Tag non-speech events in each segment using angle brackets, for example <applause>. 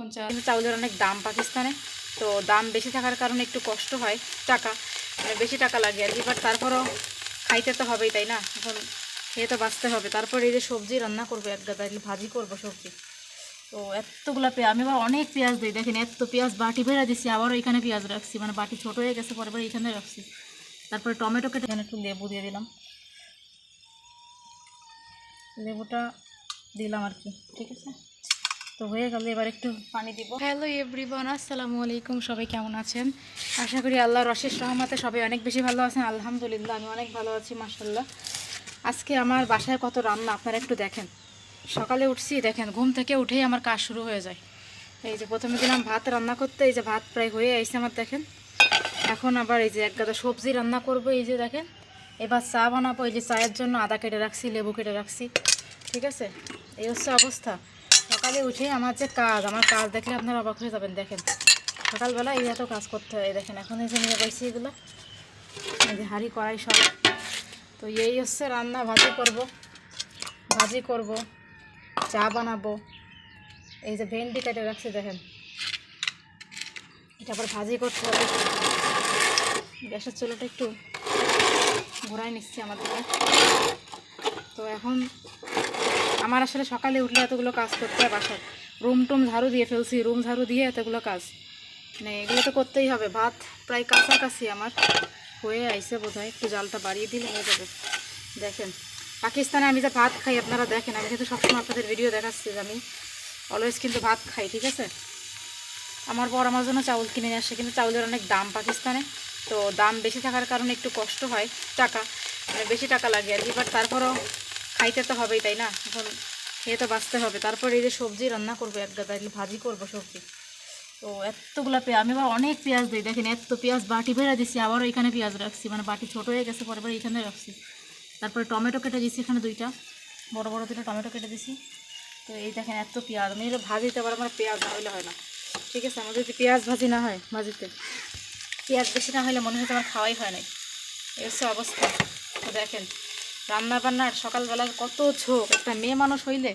এখন চা- কিন্তু চাউলের অনেক দাম পাকিস্তানে, তো দাম বেশি থাকার কারণে একটু কষ্ট হয় টাকা মানে বেশি টাকা লাগে আর কি। বাট তারপরও খাইতে তো হবেই, তাই না? এখন খেয়ে তো বাঁচতে হবে। তারপরে এই যে সবজি রান্না করব, এক গাদা ভাজি করব সবজি। তো এতগুলা পেঁয়াজ, আমি আবার অনেক পেঁয়াজ দিই, দেখেন এত পেঁয়াজ বাটি বেড়ে দিচ্ছি আবারও এখানে পেঁয়াজ রাখছি মানে বাটি ছোট হয়ে গেছে, পরে পরে এখানে রাখছি। তারপরে টমেটো কেটে এখানে একটু লেবু দিয়ে দিলাম। লেবুটা দিলাম আর কি, ঠিক আছে? তো হয়ে গেল, এবার একটু পানি দিব। হ্যালো এভরিওয়ান আসসালামু আলাইকুম, সবাই কেমন আছেন? আশা করি আল্লাহর অশেষ রহমতে সবাই অনেক বেশি ভালো আছেন। আলহামদুলিল্লাহ, আমি অনেক ভালো আছি মাসাল্লাহ আজকে আমার বাসায় কত রান্না, আপনারা একটু দেখেন। সকালে উঠছি, দেখেন, ঘুম থেকে উঠেই আমার কাজ শুরু হয়ে যায়। এই যে প্রথমে দিলাম ভাত রান্না করতে, এই যে ভাত প্রায় হয়ে আইসে আমার, দেখেন। এখন আবার এই যে এক গাদা সবজি রান্না করব, এই যে দেখেন। এবার চা বানাবো, এই যে চায়ের জন্য আদা কেটে রাখছি, লেবু কেটে রাখছি। ঠিক আছে? এই হচ্ছে অবস্থা। সকালে উঠে আমার যে কাজ, আমার কাজ দেখলে আপনারা অবাক হয়ে যাবেন, দেখেন। সকালবেলা এই এত কাজ করতে হয় দেখেন, এখন এই যে নিয়ে পাইছি এগুলো। এই যে হাঁড়ি, কড়াই সব। তো এই হচ্ছে রান্না, ভাজি করব। ভাজি করব, চা বানাবো। এই যে ভেন্ডি কেটে রাখছি, দেখেন। এটা আবার ভাজি করতে হবে। গ্যাসের চুলোটা একটু ঘোরাই নিচ্ছি আমার দিকে। তো এখন আমার আসলে সকালে উঠলে এতগুলো কাজ করতে হয় বাসার রুম টুম ঝাড়ু দিয়ে ফেলছি, রুম ঝাড়ু দিয়ে এতগুলো কাজ। মানে এগুলো তো করতেই হবে, ভাত প্রায় কাছাকাছি আমার। হয়ে আইসে বোধ হয় একটু জালটা বাড়িয়ে দিলে হয়ে যাবে। দেখেন, পাকিস্তানে আমি যে ভাত খাই আপনারা দেখেন, আমি কিন্তু সবসময় আপনাদের ভিডিও দেখাচ্ছি যে আমি অলওয়েজ কিন্তু ভাত খাই, ঠিক আছে? আমার বর আমার জন্য চাউল কিনে নিয়ে আসে, কিন্তু চাউলের অনেক দাম পাকিস্তানে। তো দাম বেশি থাকার কারণে একটু কষ্ট হয়, টাকা মানে বেশি টাকা লাগে আর কি। বাট তারপরেও খাইতে তো হবেই, তাই না? এখন খেয়ে তো বাঁচতে হবে। তারপরে এই যে সবজি রান্না করব, এক গাদা ভাজি করব সবজি। তো এতগুলা পেঁয়াজ, আমি আবার অনেক পেঁয়াজ দিই। দেখেন, এত পেঁয়াজ বাটি বেড়ে দিচ্ছি আবারও এখানে পেঁয়াজ রাখছি। মানে বাটি ছোট হয়ে গেছে, পরে পরে এখানে রাখছি। তারপরে টমেটো কেটে দিচ্ছি এখানে দুইটা। বড় বড় দুটো টমেটো কেটে দিছি। তো এই দেখেন, এত পেঁয়াজ। আমি ভাজিতে আবার আমার পেঁয়াজ না হলে হয় না। ঠিক আছে, আমার যদি পেঁয়াজ ভাজি না হয় ভাজিতে, পেঁয়াজ বেশি না হলে মনে হচ্ছে আমার খাওয়াই হয় নাই। হচ্ছে অবস্থা। তো দেখেন রান্না বান্নার সকালবেলার কত ঝোঁক, একটা মেয়ে মানুষ হইলে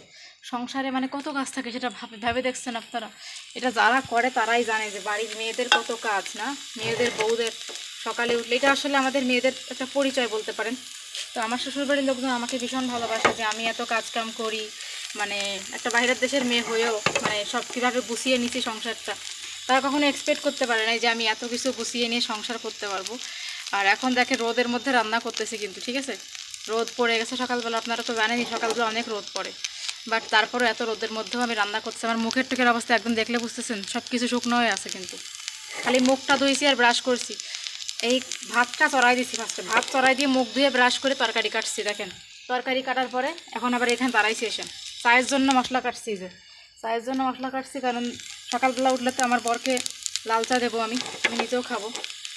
সংসারে মানে কত কাজ থাকে সেটা ভাবে ভেবে দেখছেন আপনারা। এটা যারা করে তারাই জানে যে বাড়ির মেয়েদের কত কাজ, না? মেয়েদের বউদের সকালে উঠলে, এটা আসলে আমাদের মেয়েদের একটা পরিচয় বলতে পারেন। তো আমার শ্বশুরবাড়ির লোকজন আমাকে ভীষণ ভালোবাসে যে আমি এত কাজকাম করি মানে একটা বাইরের দেশের মেয়ে হয়েও মানে সব কীভাবে গুছিয়ে নিছি সংসারটা। তারা কখনো এক্সপেক্ট করতে পারে না যে আমি এত কিছু গুছিয়ে নিয়ে সংসার করতে পারব। আর এখন দেখে রোদের মধ্যে রান্না করতেছি কিন্তু, ঠিক আছে? রোদ পড়ে গেছে সকালবেলা, আপনারা তো জানেনই সকালবেলা অনেক রোদ পড়ে। বাট তারপরে এত রোদের মধ্যেও আমি রান্না করছি। আমার মুখের টুকের অবস্থা একদম দেখলে বুঝতেছেন সব কিছু শুকনো হয়ে আছে কিন্তু। খালি মুখটা ধুইছি আর ব্রাশ করছি। এই ভাতটা চড়াই দিছি ফার্স্টে ভাত চড়াই দিয়ে মুখ ধুয়ে ব্রাশ করে তরকারি কাটছি, দেখেন। তরকারি কাটার পরে এখন আবার এখানে দাঁড়াইছি এসে। চায়ের জন্য মশলা কাটছি যে। চায়ের জন্য মশলা কাটছি কারণ সকালবেলা উঠলে তো আমার বরকে লাল চা দেবো আমি। আমি নিজেও খাব।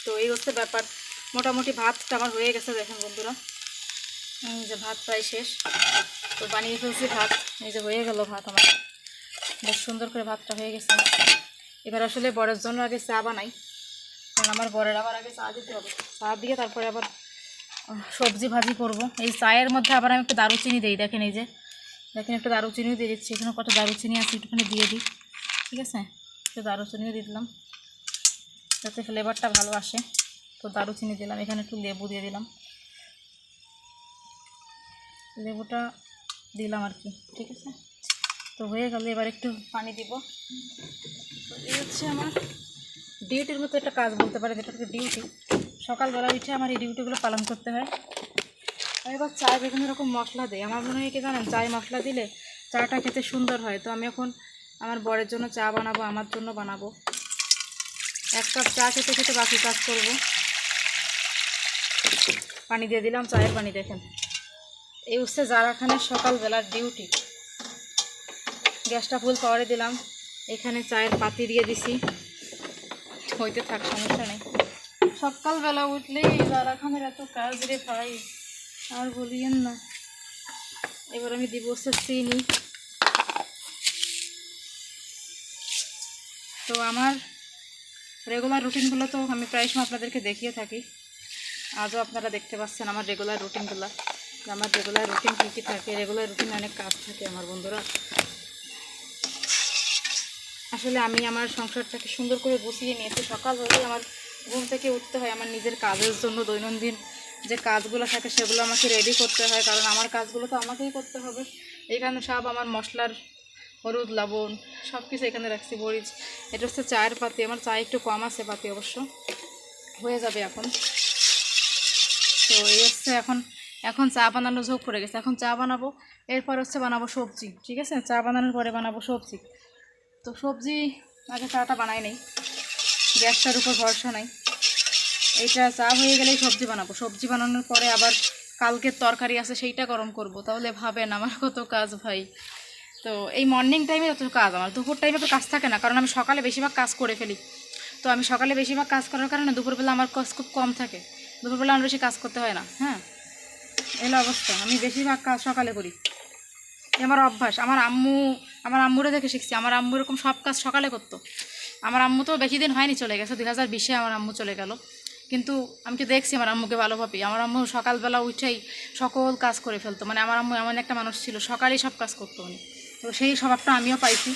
তো এই হচ্ছে ব্যাপার। মোটামুটি ভাতটা আমার হয়ে গেছে, দেখেন বন্ধুরা। যে ভাত প্রায় শেষ। তো বানিয়ে ফেলছি ভাত। এই যে হয়ে গেল ভাত আমার। বেশ সুন্দর করে ভাতটা হয়ে গেছে। এবার আসলে বরের জন্য আগে চা বানাই। কারণ আমার বরের আবার আগে চা দিতে হবে। চা দিয়ে তারপরে আবার সবজি ভাজি করব। এই চায়ের মধ্যে আবার আমি একটু দারুচিনি দিই। দেখেন এই যে, দেখেন একটু দারুচিনিও দিয়ে দিচ্ছি। এখানে কত দারুচিনি আছে একটুখানি দিয়ে দিই। ঠিক আছে? একটু দারুচিনিও দিলাম। যাতে ফ্লেভারটা ভালো আসে। তো দারুচিনি দিলাম। এখানে একটু লেবু দিয়ে দিলাম। লেবুটা দিলাম আর কি, ঠিক আছে? তো হয়ে গেল, এবার একটু পানি দিব। এই হচ্ছে আমার ডিউটির মতো একটা কাজ বলতে পারে যেটা ডিউটি। সকালবেলা উঠে আমার এই ডিউটিগুলো পালন করতে হয়। এবার চায় বিভিন্ন রকম মশলা দিই। আমার মনে হয় কি জানেন, চায় মশলা দিলে চাটা খেতে সুন্দর হয়। তো আমি এখন আমার বরের জন্য চা বানাবো, আমার জন্য বানাবো। এক কাপ চা খেতে খেতে বাকি কাজ করব। পানি দিয়ে দিলাম, চায়ের পানি দেখেন। এই হচ্ছে যারা খানের সকালবেলার ডিউটি গ্যাসটা ফুল পাওয়ারে দিলাম। এখানে চায়ের পাতি দিয়ে দিছি। হইতে থাক, সমস্যা নেই। সকালবেলা উঠলেই যারা খানের এত কাজ রে ভাই, আর বলিয়েন না। এবার আমি দিব হচ্ছে চিনি তো আমার রেগুলার রুটিনগুলো তো আমি প্রায় সময় আপনাদেরকে দেখিয়ে থাকি। আজও আপনারা দেখতে পাচ্ছেন আমার রেগুলার রুটিনগুলো আমার রেগুলার রুটিন কী কী থাকে? রেগুলার রুটিন অনেক কাজ থাকে আমার বন্ধুরা। আসলে আমি আমার সংসারটাকে সুন্দর করে গুছিয়ে নিয়েছি। সকাল হলেই আমার ঘুম থেকে উঠতে হয় আমার নিজের কাজের জন্য, দৈনন্দিন যে কাজগুলো থাকে সেগুলো আমাকে রেডি করতে হয়। কারণ আমার কাজগুলো তো আমাকেই করতে হবে। এখানে সব আমার মশলার হলুদ, লবণ সব কিছু এখানে রাখছি, মরিচ। এটা হচ্ছে চায়ের পাতি। আমার চা একটু কম আছে পাতি অবশ্য। হয়ে যাবে এখন। তো এই হচ্ছে এখন এখন চা বানানো ঝোঁক পড়ে গেছে। এখন চা বানাবো, এরপর হচ্ছে বানাবো সবজি, ঠিক আছে? চা বানানোর পরে বানাবো সবজি। তো সবজি, আগে চাটা বানাই নেই, গ্যাসটার উপর ভরসা নাই। এইটা চা হয়ে গেলেই সবজি বানাবো। সবজি বানানোর পরে আবার কালকের তরকারি আছে, সেইটা গরম করব। তাহলে ভাবেন আমার কত কাজ ভাই। তো এই মর্নিং টাইমে যত কাজ আমার। দুপুর টাইমে তো কাজ থাকে না, কারণ আমি সকালে বেশিরভাগ কাজ করে ফেলি। তো আমি সকালে বেশিরভাগ কাজ করার কারণে দুপুরবেলা আমার কাজ খুব কম থাকে। দুপুরবেলা আমার বেশি কাজ করতে হয় না হ্যাঁ? এলো অবস্থা। আমি বেশিরভাগ কাজ সকালে করি। আমার অভ্যাস। আমার আম্মু, আমার আম্মুরে দেখে শিখছি। আমার আম্মু এরকম সব কাজ সকালে করতো। আমার আম্মু তো বেশি দিন হয়নি চলে গেছে। দুই হাজার বিশে আমার আম্মু চলে গেল। কিন্তু আমি তো দেখছি আমার আম্মুকে ভালোভাবে আমার আম্মু সকালবেলা উঠেই সকল কাজ করে ফেলতো। মানে আমার আম্মু এমন একটা মানুষ ছিল, সকালেই সব কাজ করতো উনি। তো সেই স্বভাবটা আমিও পাইছি।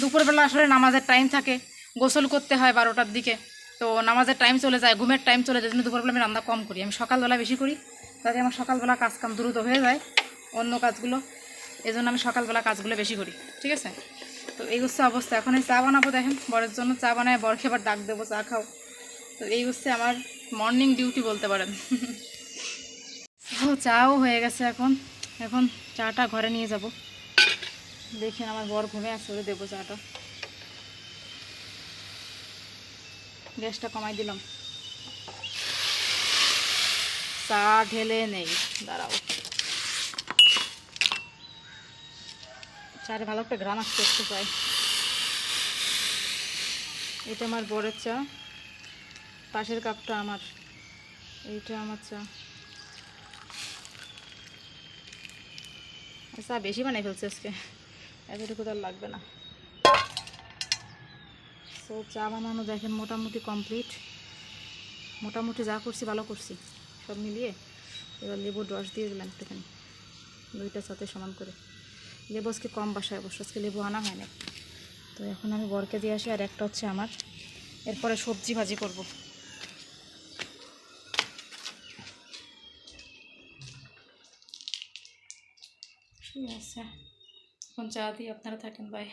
দুপুরবেলা আসলে নামাজের টাইম থাকে। গোসল করতে হয় বারোটার দিকে। তো নামাজের টাইম চলে যায়, ঘুমের টাইম চলে যায়। জন্য দুপুরবেলা আমি রান্না কম করি। আমি সকালবেলা বেশি করি। যাতে আমার সকালবেলা কাজ কাম দ্রুত হয়ে যায়, অন্য কাজগুলো। এই আমি সকালবেলা কাজগুলো বেশি করি, ঠিক আছে? তো এই হচ্ছে অবস্থা। এখন এই চা বানাবো দেখেন, বরের জন্য চা বানায়, বর খেবার ডাক দেবো, চা খাও। তো এই হচ্ছে আমার মর্নিং ডিউটি বলতে পারেন। <laughs> চাও হয়ে গেছে এখন। এখন চাটা ঘরে নিয়ে যাব। দেখেন আমার বর ঘুমে আছে দেবো চাটা। গ্যাসটা কমাই দিলাম। চা ঢেলে নেই। দাঁড়াও। চারে ভালো একটা গ্রাম আসতে একটু চাই এটা আমার বরের চা। পাশের কাপটা আমার। এইটা আমার চা। চা বেশি বানাই ফেলছে আজকে। এতটুকু তো লাগবে না। সো চা বানানো দেখেন মোটামুটি কমপ্লিট মোটামুটি যা করছি ভালো করছি। সব মিলিয়ে এবার লেবুর রস দিয়ে দিলাম একটুখানি, দুইটা সাথে সমান করে। লেবু আজকে কম বাসায় অবশ্য, আজকে লেবু আনা হয় না তো এখন আমি বরকে দিয়ে আসি, আর একটা হচ্ছে আমার। এরপরে সবজি ভাজি করব। ঠিক আছে। এখন চা দিয়ে আপনারা থাকেন, বাই।